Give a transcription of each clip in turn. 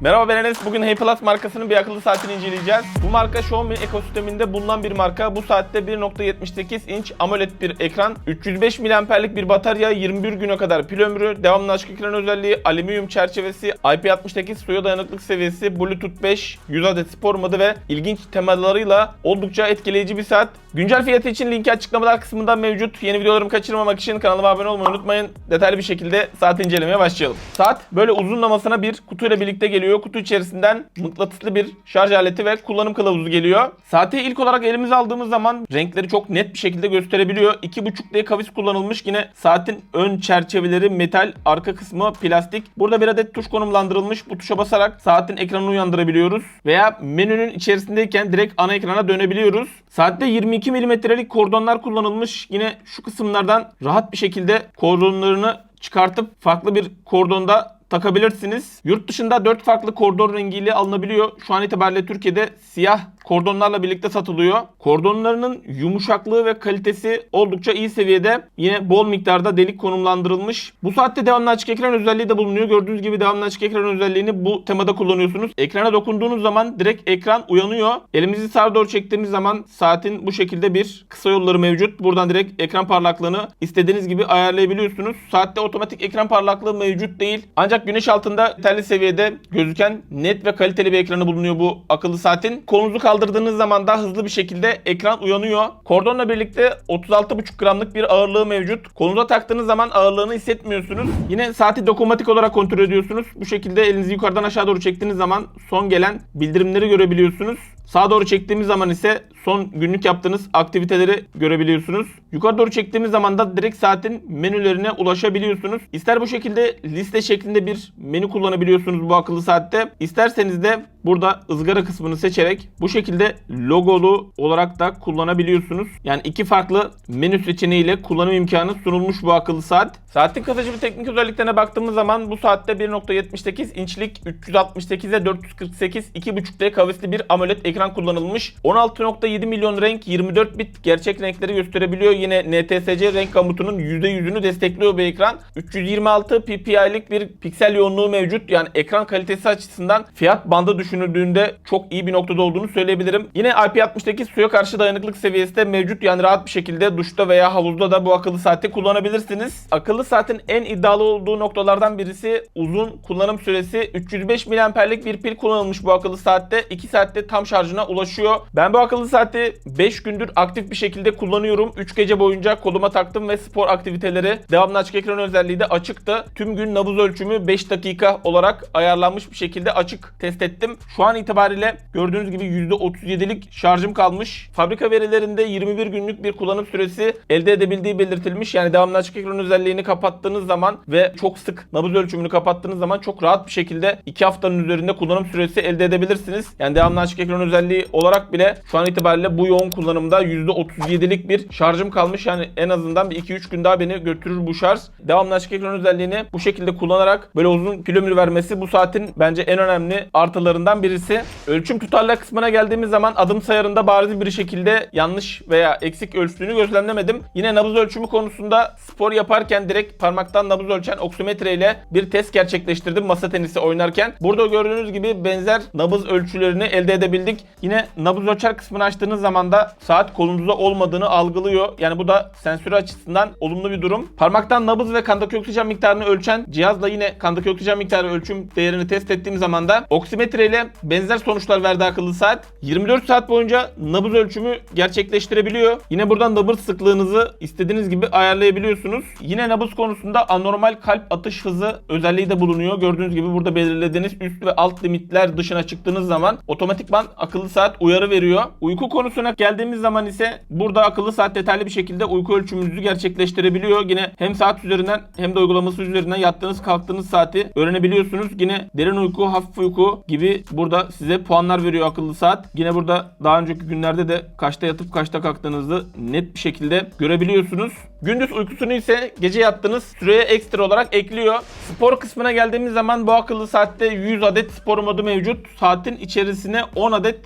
Merhaba ben Enes. Bugün Hey Plus markasının bir akıllı saatini inceleyeceğiz. Bu marka Xiaomi ekosisteminde bulunan bir marka. Bu saatte 1.78 inç AMOLED bir ekran, 305 miliamperlik bir batarya, 21 güne kadar pil ömrü, devamlı açık ekran özelliği, alüminyum çerçevesi, IP68 suya dayanıklık seviyesi, Bluetooth 5, 100 adet spor modu ve ilginç temalarıyla oldukça etkileyici bir saat. Güncel fiyatı için linki açıklamalar kısmında mevcut. Yeni videolarımı kaçırmamak için kanalıma abone olmayı unutmayın. Detaylı bir şekilde saat incelemeye başlayalım. Saat böyle uzunlamasına bir kutuyla birlikte geliyor. Kutu içerisinden mıknatıslı bir şarj aleti ve kullanım kılavuzu geliyor. Saati ilk olarak elimize aldığımız zaman renkleri çok net bir şekilde gösterebiliyor. 2.5D kavis kullanılmış. Yine saatin ön çerçeveleri metal, arka kısmı plastik. Burada bir adet tuş konumlandırılmış. Bu tuşa basarak saatin ekranını uyandırabiliyoruz. Veya menünün içerisindeyken direkt ana ekrana dönebiliyoruz. Saatte 22 milimetrelik kordonlar kullanılmış. Yine şu kısımlardan rahat bir şekilde kordonlarını çıkartıp farklı bir kordonda takabilirsiniz. Yurt dışında 4 farklı kordon rengiyle alınabiliyor. Şu an itibariyle Türkiye'de siyah kordonlarla birlikte satılıyor. Kordonlarının yumuşaklığı ve kalitesi oldukça iyi seviyede. Yine bol miktarda delik konumlandırılmış. Bu saatte devamlı açık ekran özelliği de bulunuyor. Gördüğünüz gibi devamlı açık ekran özelliğini bu temada kullanıyorsunuz. Ekrana dokunduğunuz zaman direkt ekran uyanıyor. Elimizi sağa doğru çektiğimiz zaman saatin bu şekilde bir kısa yolları mevcut. Buradan direkt ekran parlaklığını istediğiniz gibi ayarlayabiliyorsunuz. Saatte otomatik ekran parlaklığı mevcut değil. Ancak güneş altında yeterli seviyede gözüken net ve kaliteli bir ekranı bulunuyor bu akıllı saatin. Kolunuzu kaldırdığınız zaman da hızlı bir şekilde ekran uyanıyor. Kordonla birlikte 36,5 gramlık bir ağırlığı mevcut. Kolunuza taktığınız zaman ağırlığını hissetmiyorsunuz. Yine saati dokunmatik olarak kontrol ediyorsunuz. Bu şekilde elinizi yukarıdan aşağı doğru çektiğiniz zaman son gelen bildirimleri görebiliyorsunuz. Sağa doğru çektiğimiz zaman ise son günlük yaptığınız aktiviteleri görebiliyorsunuz. Yukarı doğru çektiğimiz zaman da direkt saatin menülerine ulaşabiliyorsunuz. İster bu şekilde liste şeklinde bir menü kullanabiliyorsunuz bu akıllı saatte. İsterseniz de burada ızgara kısmını seçerek bu şekilde logolu olarak da kullanabiliyorsunuz. Yani iki farklı menü seçeneğiyle kullanım imkanı sunulmuş bu akıllı saat. Saatin bir teknik özelliklerine baktığımız zaman bu saatte 1.78 inçlik 368'e 448 2.5D kavisli bir AMOLED ekran kullanılmış. 16.7 milyon renk 24 bit gerçek renkleri gösterebiliyor. Yine NTSC renk gamutunun %100'ünü destekliyor bu ekran. 326 ppi'lik bir piksel yoğunluğu mevcut. Yani ekran kalitesi açısından fiyat bandı düşünüldüğünde çok iyi bir noktada olduğunu söyleyebilirim. Yine IP68 suya karşı dayanıklık seviyesi de mevcut. Yani rahat bir şekilde duşta veya havuzda da bu akıllı saati kullanabilirsiniz. Akıllı saatin en iddialı olduğu noktalardan birisi uzun kullanım süresi. 305 miliamperlik bir pil kullanılmış bu akıllı saatte. 2 saatte tam şarjına ulaşıyor. Ben bu akıllı saati 5 gündür aktif bir şekilde kullanıyorum. 3 gece boyunca koluma taktım ve spor aktiviteleri devamlı açık ekran özelliği de açıktı. Tüm gün nabız ölçümü 5 dakika olarak ayarlanmış bir şekilde açık test ettim. Şu an itibariyle gördüğünüz gibi %37'lik şarjım kalmış. Fabrika verilerinde 21 günlük bir kullanım süresi elde edebildiği belirtilmiş. Yani devamlı açık ekran özelliğini kapattığınız zaman ve çok sık nabız ölçümünü kapattığınız zaman çok rahat bir şekilde 2 haftanın üzerinde kullanım süresi elde edebilirsiniz. Yani devamlı açık ekran özelliği olarak bile şu an itibariyle bu yoğun kullanımda %37'lik bir şarjım kalmış. Yani en azından bir 2-3 gün daha beni götürür bu şarj. Devamlı açık ekran özelliğini bu şekilde kullanarak böyle uzun ömrü vermesi bu saatin bence en önemli artılarından birisi. Ölçüm tutarlı kısmına geldiğimiz zaman adım sayarında bariz bir şekilde yanlış veya eksik ölçtüğünü gözlemlemedim. Yine nabız ölçümü konusunda spor yaparken direkt parmaktan nabız ölçen oksimetre ile bir test gerçekleştirdim masa tenisi oynarken. Burada gördüğünüz gibi benzer nabız ölçülerini elde edebildik. Yine nabız ölçer kısmını açtığınız zaman da saat kolunuzda olmadığını algılıyor. Yani bu da sensörü açısından olumlu bir durum. Parmaktan nabız ve kandaki oksijen miktarını ölçen cihazla yine kandaki oksijen miktarı ölçüm değerini test ettiğim zaman da oksimetre ile benzer sonuçlar verdi akıllı saat. 24 saat boyunca nabız ölçümü gerçekleştirebiliyor. Yine buradan nabız sıklığınızı istediğiniz gibi ayarlayabiliyorsunuz. Yine nabız konusunda anormal kalp atış hızı özelliği de bulunuyor. Gördüğünüz gibi burada belirlediğiniz üst ve alt limitler dışına çıktığınız zaman otomatikman akıllı saat uyarı veriyor. Uyku konusuna geldiğimiz zaman ise burada akıllı saat detaylı bir şekilde uyku ölçümünüzü gerçekleştirebiliyor. Yine hem saat üzerinden hem de uygulaması üzerinden yattığınız kalktığınız saati öğrenebiliyorsunuz. Yine derin uyku, hafif uyku gibi burada size puanlar veriyor akıllı saat. Yine burada daha önceki günlerde de kaçta yatıp kaçta kalktığınızı net bir şekilde görebiliyorsunuz. Gündüz uykusunu ise gece yattığınız süreye ekstra olarak ekliyor. Spor kısmına geldiğimiz zaman bu akıllı saatte 100 adet spor modu mevcut. Saatin içerisine 10 adet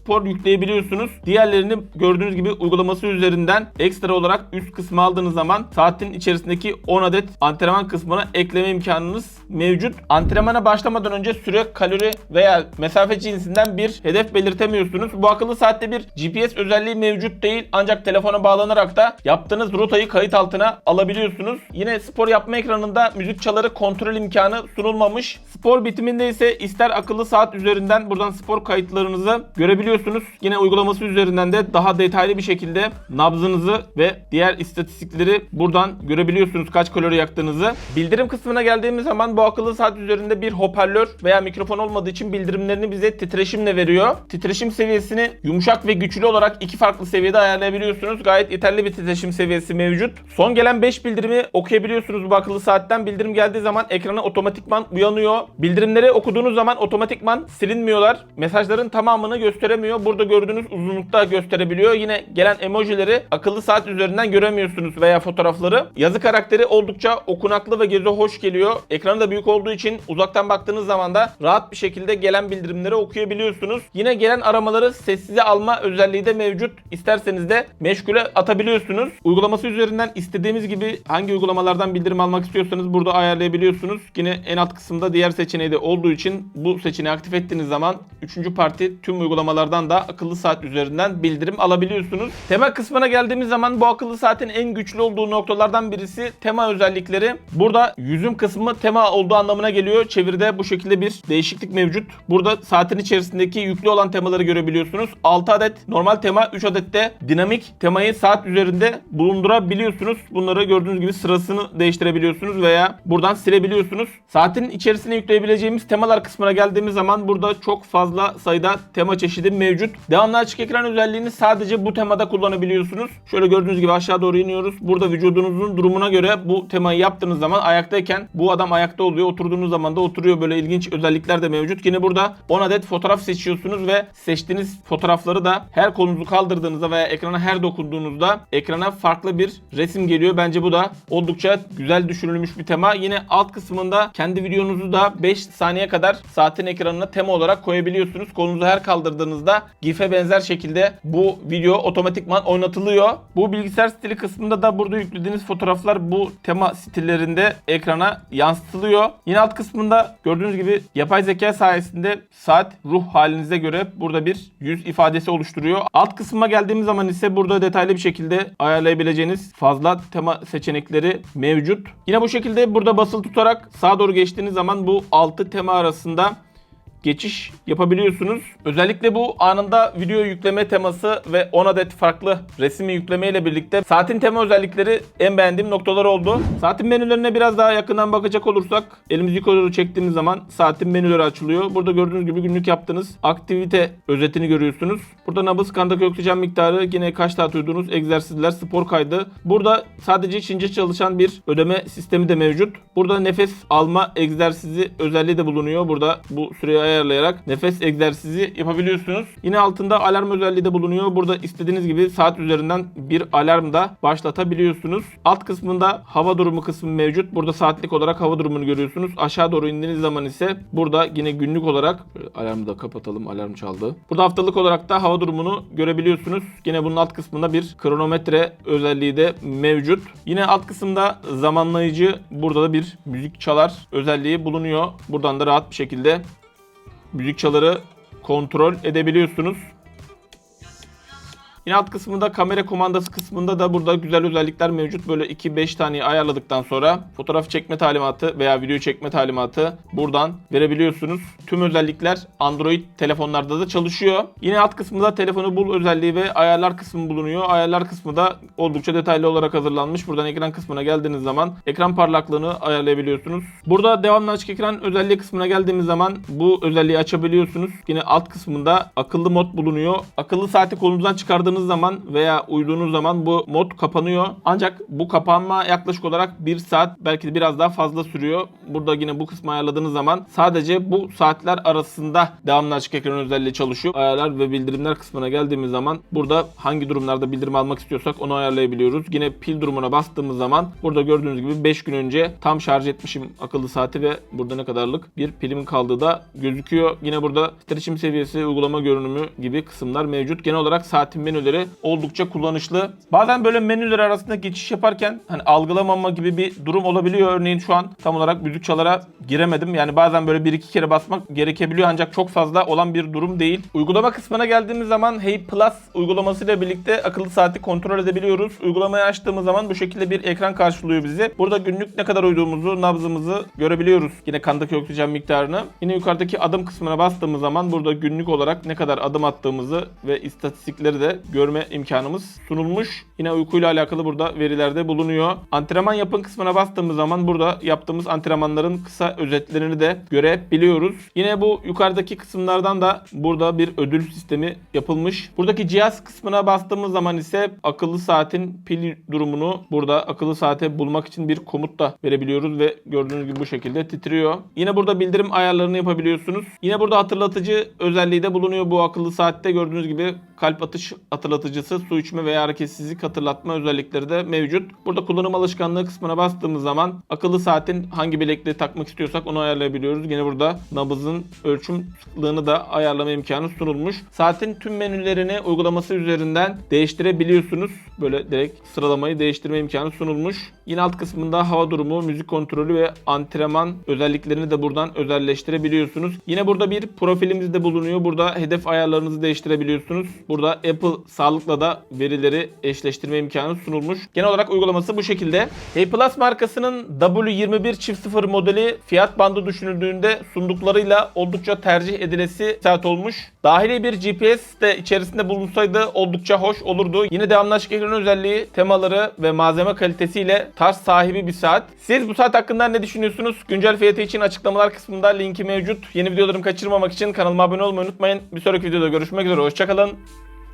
Spor yükleyebiliyorsunuz. Diğerlerini gördüğünüz gibi uygulaması üzerinden ekstra olarak üst kısmı aldığınız zaman saatin içerisindeki 10 adet antrenman kısmına ekleme imkanınız mevcut. Antrenmana başlamadan önce süre, kalori veya mesafe cinsinden bir hedef belirtemiyorsunuz. Bu akıllı saatte bir GPS özelliği mevcut değil ancak telefona bağlanarak da yaptığınız rotayı kayıt altına alabiliyorsunuz. Yine spor yapma ekranında müzik çaları kontrol imkanı sunulmamış. Spor bitiminde ise ister akıllı saat üzerinden buradan spor kayıtlarınızı görebiliyorsunuz. Yine uygulaması üzerinden de daha detaylı bir şekilde nabzınızı ve diğer istatistikleri buradan görebiliyorsunuz kaç kalori yaktığınızı. Bildirim kısmına geldiğimiz zaman bu akıllı saat üzerinde bir hoparlör veya mikrofon olmadığı için bildirimlerini bize titreşimle veriyor. Titreşim seviyesini yumuşak ve güçlü olarak iki farklı seviyede ayarlayabiliyorsunuz. Gayet yeterli bir titreşim seviyesi mevcut. Son gelen 5 bildirimi okuyabiliyorsunuz bu akıllı saatten. Bildirim geldiği zaman ekrana otomatikman uyanıyor. Bildirimleri okuduğunuz zaman otomatikman silinmiyorlar. Mesajların tamamını gösteremiyor. Burada gördüğünüz uzunlukta gösterebiliyor. Yine gelen emojileri akıllı saat üzerinden göremiyorsunuz veya fotoğrafları. Yazı karakteri oldukça okunaklı ve göze hoş geliyor. Ekranı da büyük olduğu için uzaktan baktığınız zaman da rahat bir şekilde gelen bildirimleri okuyabiliyorsunuz. Yine gelen aramaları sessize alma özelliği de mevcut. İsterseniz de meşgule atabiliyorsunuz. Uygulaması üzerinden istediğimiz gibi hangi uygulamalardan bildirim almak istiyorsanız burada ayarlayabiliyorsunuz. Yine en alt kısımda diğer seçeneği de olduğu için bu seçeneği aktif ettiğiniz zaman 3. parti tüm uygulamalardan da akıllı saat üzerinden bildirim alabiliyorsunuz. Tema kısmına geldiğimiz zaman bu akıllı saatin en güçlü olduğu noktalardan birisi tema özellikleri. Burada yüzüm kısmı tema olduğu anlamına geliyor. Çeviride bu şekilde bir değişiklik mevcut. Burada saatin içerisindeki yüklü olan temaları görebiliyorsunuz. 6 adet normal tema, 3 adet de dinamik temayı saat üzerinde bulundurabiliyorsunuz. Bunları gördüğünüz gibi sırasını değiştirebiliyorsunuz veya buradan silebiliyorsunuz. Saatin içerisine yükleyebileceğimiz temalar kısmına geldiğimiz zaman burada çok fazla sayıda tema çeşidi mevcut. Devamlı açık ekran özelliğini sadece bu temada kullanabiliyorsunuz. Şöyle gördüğünüz gibi aşağı doğru iniyoruz. Burada vücudunuzun durumuna göre bu temayı yaptığınız zaman ayaktayken bu adam ayakta oluyor. Oturduğunuz zaman da oturuyor. Böyle ilginç özellikler de mevcut. Yine burada 10 adet fotoğraf seçiyorsunuz ve seçtiğiniz fotoğrafları da her kolunuzu kaldırdığınızda veya ekrana her dokunduğunuzda ekrana farklı bir resim geliyor. Bence bu da oldukça güzel düşünülmüş bir tema. Yine alt kısmında kendi videonuzu da 5 saniye kadar saatin ekranına tema olarak koyabiliyorsunuz. Kolunuzu her kaldırdığınızda GIF'e benzer şekilde bu video otomatikman oynatılıyor. Bu bilgisayar stili kısmında da burada yüklediğiniz fotoğraflar bu tema stillerinde ekrana yansıtılıyor. Yine alt kısmında gördüğünüz gibi yapay zeka sayesinde saat ruh halinize göre burada bir yüz ifadesi oluşturuyor. Alt kısma geldiğimiz zaman ise burada detaylı bir şekilde ayarlayabileceğiniz fazla tema seçenekleri mevcut. Yine bu şekilde burada basılı tutarak sağa doğru geçtiğiniz zaman bu 6 tema arasında geçiş yapabiliyorsunuz. Özellikle bu anında video yükleme teması ve 10 adet farklı resmi yükleme ile birlikte saatin tema özellikleri en beğendiğim noktalar oldu. Saatin menülerine biraz daha yakından bakacak olursak elimizi yukarı çektiğimiz zaman saatin menüleri açılıyor. Burada gördüğünüz gibi günlük yaptığınız aktivite özetini görüyorsunuz. Burada nabız, kandaki oksijen miktarı, yine kaç saat uyuduğunuz egzersizler, spor kaydı. Burada sadece Çince çalışan bir ödeme sistemi de mevcut. Burada nefes alma egzersizi özelliği de bulunuyor. Burada bu süreyi ayarlayarak nefes egzersizi yapabiliyorsunuz. Yine altında alarm özelliği de bulunuyor. Burada istediğiniz gibi saat üzerinden bir alarm da başlatabiliyorsunuz. Alt kısmında hava durumu kısmı mevcut. Burada saatlik olarak hava durumunu görüyorsunuz. Aşağı doğru indiğiniz zaman ise burada yine günlük olarak Şöyle alarmı da kapatalım. Alarm çaldı. Burada haftalık olarak da hava durumunu görebiliyorsunuz. Yine bunun alt kısmında bir kronometre özelliği de mevcut. Yine alt kısımda zamanlayıcı burada da bir müzik çalar özelliği bulunuyor. Buradan da rahat bir şekilde müzik çaları kontrol edebiliyorsunuz. Yine alt kısmında kamera kumandası kısmında da burada güzel özellikler mevcut. Böyle 2-5 tane ayarladıktan sonra fotoğraf çekme talimatı veya video çekme talimatı buradan verebiliyorsunuz. Tüm özellikler Android telefonlarda da çalışıyor. Yine alt kısmında telefonu bul özelliği ve ayarlar kısmı bulunuyor. Ayarlar kısmı da oldukça detaylı olarak hazırlanmış. Buradan ekran kısmına geldiğiniz zaman ekran parlaklığını ayarlayabiliyorsunuz. Burada devamlı açık ekran özelliği kısmına geldiğimiz zaman bu özelliği açabiliyorsunuz. Yine alt kısmında akıllı mod bulunuyor. Akıllı saati kolunuzdan çıkardığınız ayarladığınız zaman veya uyduğunuz zaman bu mod kapanıyor. Ancak bu kapanma yaklaşık olarak 1 saat belki de biraz daha fazla sürüyor. Burada yine bu kısmı ayarladığınız zaman sadece bu saatler arasında devamlı açık ekran özelliği çalışıyor. Ayarlar ve bildirimler kısmına geldiğimiz zaman burada hangi durumlarda bildirim almak istiyorsak onu ayarlayabiliyoruz. Yine pil durumuna bastığımız zaman burada gördüğünüz gibi 5 gün önce tam şarj etmişim akıllı saati ve burada ne kadarlık bir pilimin kaldığı da gözüküyor. Yine burada titreşim seviyesi, uygulama görünümü gibi kısımlar mevcut. Genel olarak saatin menüleri oldukça kullanışlı. Bazen böyle menüler arasında geçiş yaparken hani algılamama gibi bir durum olabiliyor. Örneğin şu an tam olarak müzik çalara giremedim. Yani bazen böyle bir iki kere basmak gerekebiliyor ancak çok fazla olan bir durum değil. Uygulama kısmına geldiğimiz zaman Hey Plus uygulamasıyla birlikte akıllı saati kontrol edebiliyoruz. Uygulamayı açtığımız zaman bu şekilde bir ekran karşılıyor bizi. Burada günlük ne kadar uyduğumuzu, nabzımızı görebiliyoruz. Yine kandaki oksijen miktarını. Yine yukarıdaki adım kısmına bastığımız zaman burada günlük olarak ne kadar adım attığımızı ve istatistikleri de görme imkanımız sunulmuş. Yine uykuyla alakalı burada verilerde bulunuyor. Antrenman yapın kısmına bastığımız zaman burada yaptığımız antrenmanların kısa özetlerini de görebiliyoruz. Yine bu yukarıdaki kısımlardan da burada bir ödül sistemi yapılmış. Buradaki cihaz kısmına bastığımız zaman ise akıllı saatin pil durumunu burada akıllı saate bulmak için bir komut da verebiliyoruz ve gördüğünüz gibi bu şekilde titriyor. Yine burada bildirim ayarlarını yapabiliyorsunuz. Yine burada hatırlatıcı özelliği de bulunuyor bu akıllı saatte gördüğünüz gibi kalp atış hatırlatıcısı, su içme veya hareketsizlik hatırlatma özellikleri de mevcut. Burada kullanım alışkanlığı kısmına bastığımız zaman akıllı saatin hangi bilekliği takmak istiyorsak onu ayarlayabiliyoruz. Yine burada nabızın ölçüm sıklığını da ayarlama imkanı sunulmuş. Saatin tüm menülerini uygulaması üzerinden değiştirebiliyorsunuz. Böyle direkt sıralamayı değiştirme imkanı sunulmuş. Yine alt kısmında hava durumu, müzik kontrolü ve antrenman özelliklerini de buradan özelleştirebiliyorsunuz. Yine burada bir profilimiz de bulunuyor. Burada hedef ayarlarınızı değiştirebiliyorsunuz. Burada Apple sağlıkla da verileri eşleştirme imkanı sunulmuş. Genel olarak uygulaması bu şekilde. Hey Plus markasının W21.0 modeli fiyat bandı düşünüldüğünde sunduklarıyla oldukça tercih edilesi saat olmuş. Dahili bir GPS de içerisinde bulunsaydı oldukça hoş olurdu. Yine devamlı açık ekran özelliği, temaları ve malzeme kalitesiyle tarz sahibi bir saat. Siz bu saat hakkında ne düşünüyorsunuz? Güncel fiyatı için açıklamalar kısmında linki mevcut. Yeni videolarımı kaçırmamak için kanalıma abone olmayı unutmayın. Bir sonraki videoda görüşmek üzere. Hoşçakalın.